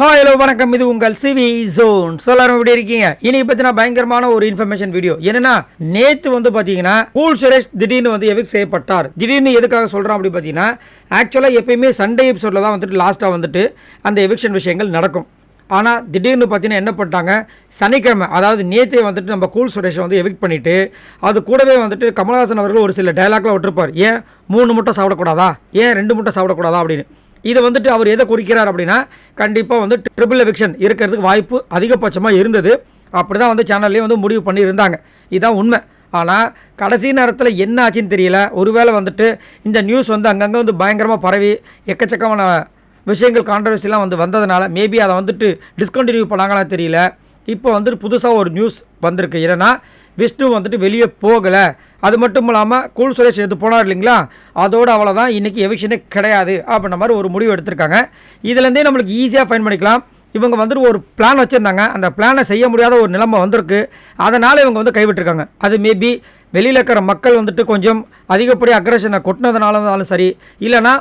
Hi hello வணக்கம். இது உங்கள் சிவி ஜோன். சொல்லாரம் எப்படி இருக்கீங்க? இனி பத்தினா பயங்கரமான ஒரு இன்ஃபர்மேஷன் வீடியோ என்னன்னா நேத்து வந்து பாத்தீங்கன்னா கூல் சுரேஷ் திடீர்னு வந்து எவிக் செய்யப்பட்டார். திடீர்னு எதுக்காக சொல்றோம் அப்படி பார்த்தீங்கன்னா ஆக்சுவலாக எப்பயுமே சண்டே எபிசோட்ல தான் வந்துட்டு லாஸ்ட்டாக வந்துட்டு அந்த எவிக்ஷன் விஷயங்கள் நடக்கும். ஆனால் திடீர்னு பார்த்தீங்கன்னா என்ன பண்ணிட்டாங்க? சனிக்கிழமை அதாவது நேற்றே வந்துட்டு நம்ம கூல் சுரேஷை வந்து எவிக்ட் பண்ணிவிட்டு அது கூடவே வந்துட்டு கமலஹாசன் அவர்கள் ஒரு சில டைலாக்லாம் விட்டுருப்பார். ஏன்? மூணு முட்டை சாப்பிடக்கூடாதா? ஏன் ரெண்டு முட்டை சாப்பிடக்கூடாதா அப்படின்னு. இது வந்துட்டு அவர் எதை குறிக்கிறார் அப்படின்னா கண்டிப்பாக வந்து ட்ரிபிள் எவிக்ஷன் இருக்கிறதுக்கு வாய்ப்பு அதிகபட்சமாக இருந்தது. அப்படி தான் வந்து சேனல்லையும் வந்து முடிவு பண்ணியிருந்தாங்க. இதுதான் உண்மை. ஆனால் கடைசி நேரத்தில் என்ன ஆச்சுன்னு தெரியல. ஒருவேளை வந்துட்டு இந்த நியூஸ் வந்து அங்கங்கே வந்து பயங்கரமாக பரவி எக்கச்சக்கமான விஷயங்கள் கான்ட்ரவர்சிலாம் வந்து வந்ததுனால மேபி அதை வந்துட்டு டிஸ்கண்டினியூ பண்ணாங்களா தெரியல. இப்போ வந்துட்டு புதுசாக ஒரு நியூஸ் வந்திருக்கு. என்னன்னா விஷ்ணு வந்துட்டு வெளியே போகலை. அது மட்டும் இல்லாமல் கூல் சுரேஷ் எடுத்து போனார் இல்லைங்களா? அதோட அவ்வளோதான் இன்றைக்கி எவிக்ஷனே கிடையாது அப்படின்ற மாதிரி ஒரு முடிவு எடுத்திருக்காங்க. இதுலேருந்தே நம்மளுக்கு ஈஸியாக ஃபைன் பண்ணிக்கலாம். இவங்க வந்துட்டு ஒரு பிளான் வச்சுருந்தாங்க. அந்த பிளானை செய்ய முடியாத ஒரு நிலைமை வந்திருக்கு. அதனால் இவங்க வந்து கைவிட்டிருக்காங்க. அது மேபி வெளியில் இருக்கிற மக்கள் வந்துட்டு கொஞ்சம் அதிகப்படி அக்ரஷனை கொட்டினதுனால இருந்தாலும் சரி இல்லைனா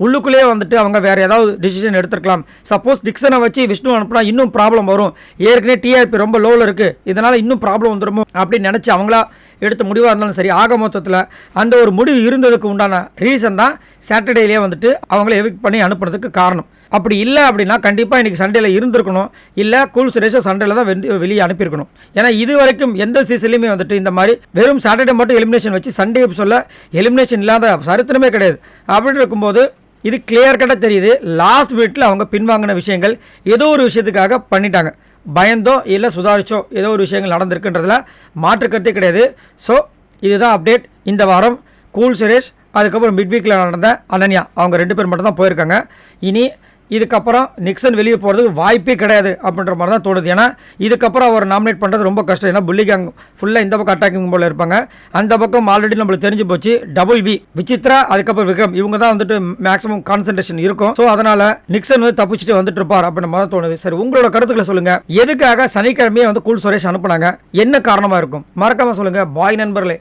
உள்ளுக்குள்ளேயே வந்துட்டு அவங்க வேறு ஏதாவது டிசிஷன் எடுத்துருக்கலாம். சப்போஸ் டிக்சனை வச்சு விஷ்ணு அனுப்புனா இன்னும் ப்ராப்ளம் வரும். ஏற்கனவே டிஆர்பி ரொம்ப லோவில் இருக்குது இதனால் இன்னும் ப்ராப்ளம் வந்துருமோ அப்படின்னு நினச்சி அவங்களா எடுத்த முடிவாக இருந்தாலும் சரி ஆக மொத்தத்தில் அந்த ஒரு முடிவு இருந்ததுக்கு உண்டான ரீசன் தான் சாட்டர்டேலேயே வந்துட்டு அவங்கள எவிக் பண்ணி அனுப்புனதுக்கு காரணம். அப்படி இல்லை அப்படின்னா கண்டிப்பாக இன்றைக்கி சண்டேல இருந்திருக்கணும். இல்லை கூல் சுரேஷை சண்டேல தான் வந்து வெளியே அனுப்பியிருக்கணும். ஏன்னா இது வரைக்கும் எந்த சீசன்லையுமே வந்துட்டு இந்த மாதிரி வெறும் சாட்டர்டே மட்டும் எலிமினேஷன் வச்சு சண்டே சொல்ல எலிமினேஷன் இல்லாத சரித்திரமே கிடையாது. அப்படின்னு இருக்கும்போது இது கிளியர் கட்டாக தெரியுது. லாஸ்ட் மினிட்ல அவங்க பின்வாங்கின விஷயங்கள் ஏதோ ஒரு விஷயத்துக்காக பண்ணிட்டாங்க. பயந்தோ இல்லை சுதாரிச்சோ ஏதோ ஒரு விஷயங்கள் நடந்திருக்குன்றதுல மாற்றுக்கருத்தே கிடையாது. ஸோ இதுதான் அப்டேட் இந்த வாரம் கூல் சுரேஷ் அதுக்கப்புறம் மிட் வீக்கில் நடந்த அனன்யா அவங்க ரெண்டு பேர் மட்டும் தான் போயிருக்காங்க. இனி இதுக்கப்புறம் நிக்சன் வெளியே போகிறதுக்கு வாய்ப்பே கிடையாது அப்படின்ற மாதிரி தான் தோணுது. ஏன்னா இதுக்கப்புறம் அவர் நாமினேட் பண்ணுறது ரொம்ப கஷ்டம். ஏன்னா புள்ளி கேங் ஃபுல்லாக இந்த பக்கம் அட்டாக்கிங் போல் இருப்பாங்க. அந்த பக்கம் ஆல்ரெடி நம்மளுக்கு தெரிஞ்சு போச்சு டபுள் வி விசித்ரா அதுக்கப்புறம் விக்ரம். இவங்க தான் வந்துட்டு மேக்ஸிமம் கான்சன்ட்ரேஷன் இருக்கும். ஸோ அதனால் நிக்சன் வந்து தப்பிச்சுட்டு வந்துட்டு இருப்பார் அப்படின்ற மாதிரி தான் தோணுது. சரி உங்களோட கருத்துக்களை சொல்லுங்க. எதுக்காக சனிக்கிழமையே வந்து கூல் சுரேஷ் அனுப்புனாங்க? என்ன காரணமாக இருக்கும்? மறக்காம சொல்லுங்க. பாய் நண்பர்களே.